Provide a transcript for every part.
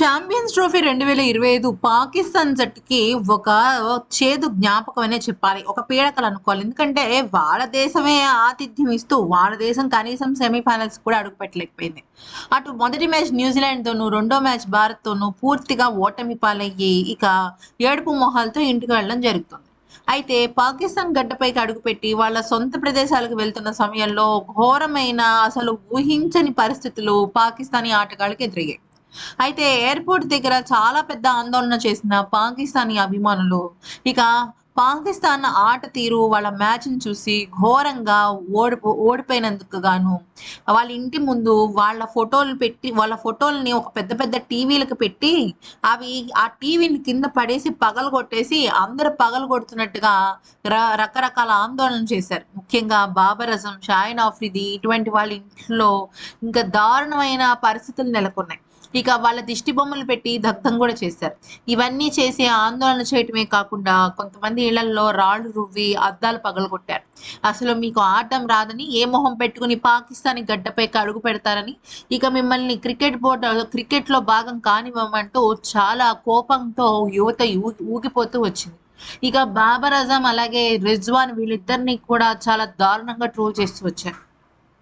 Champions trophy రెండు వేల ఇరవై ఐదు పాకిస్తాన్ జట్టుకి ఒక చేదు జ్ఞాపకం అనే చెప్పాలి. ఒక పీడకలు అనుకోవాలి. ఎందుకంటే వాళ్ళ దేశమే ఆతిథ్యం ఇస్తూ వాళ్ళ దేశం కనీసం సెమీఫైనల్స్ కూడా అడుగుపెట్టలేకపోయింది. అటు మొదటి మ్యాచ్ న్యూజిలాండ్తోనూ రెండో మ్యాచ్ భారత్తోనూ పూర్తిగా ఓటమి పాలయ్యి ఇక ఏడుపు మొహాలతో ఇంటికి వెళ్ళడం జరుగుతుంది. అయితే పాకిస్తాన్ గడ్డపైకి అడుగుపెట్టి వాళ్ళ సొంత ప్రదేశాలకు వెళ్తున్న సమయంలో ఘోరమైన అసలు ఊహించని పరిస్థితులు పాకిస్తానీ ఆటగాళ్ళకి ఎదురయ్యాయి. అయితే ఎయిర్పోర్ట్ దగ్గర చాలా పెద్ద ఆందోళన చేసిన పాకిస్తానీ అభిమానులు. ఇక పాకిస్తాన్ ఆట తీరు వాళ్ళ మ్యాచ్ని చూసి ఘోరంగా ఓడి ఓడిపోయినందుకు గాను వాళ్ళ ఇంటి ముందు వాళ్ళ ఫోటోలు పెట్టి వాళ్ళ ఫోటోల్ని ఒక పెద్ద పెద్ద టీవీలకు పెట్టి అవి ఆ టీవీని కింద పడేసి పగలు కొట్టేసి అందరు పగలు కొడుతున్నట్టుగా రకరకాల ఆందోళన చేశారు. ముఖ్యంగా బాబర్ అజం షాయిన్ ఆఫ్రిది ఇటువంటి వాళ్ళ ఇంట్లో ఇంకా దారుణమైన పరిస్థితులు నెలకొన్నాయి. ఇక వాళ్ళ దిష్టి బొమ్మలు పెట్టి దగ్ధం కూడా చేశారు. ఇవన్నీ చేసి ఆందోళన చేయటమే కాకుండా కొంతమంది ఇళ్ళలో రాళ్ళు రువ్వి అద్దాలు పగలగొట్టారు. అసలు మీకు ఆడటం రాదని ఏ మొహం పెట్టుకుని పాకిస్తాన్ గడ్డపైకి అడుగు పెడతారని ఇక మిమ్మల్ని క్రికెట్ బోర్డు క్రికెట్లో భాగం కానివ్వమంటూ చాలా కోపంతో యువత ఊగిపోతూ వచ్చింది. ఇక బాబర్ అజం అలాగే రిజ్వాన్ వీళ్ళిద్దరిని కూడా చాలా దారుణంగా ట్రోల్ చేస్తూ వచ్చారు.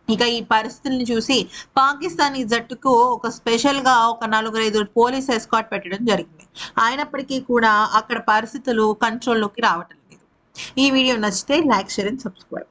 ఇక ఈ పరిస్థితుల్ని చూసి పాకిస్తానీ జట్టుకు ఒక స్పెషల్గా ఒక నలుగురు ఐదు పోలీస్ ఎస్కాట్ పెట్టడం జరిగింది. అయినప్పటికీ కూడా అక్కడ పరిస్థితులు కంట్రోల్లోకి రావటం లేదు. ఈ వీడియో నచ్చితే లైక్ షేర్ అండ్ సబ్స్క్రైబ్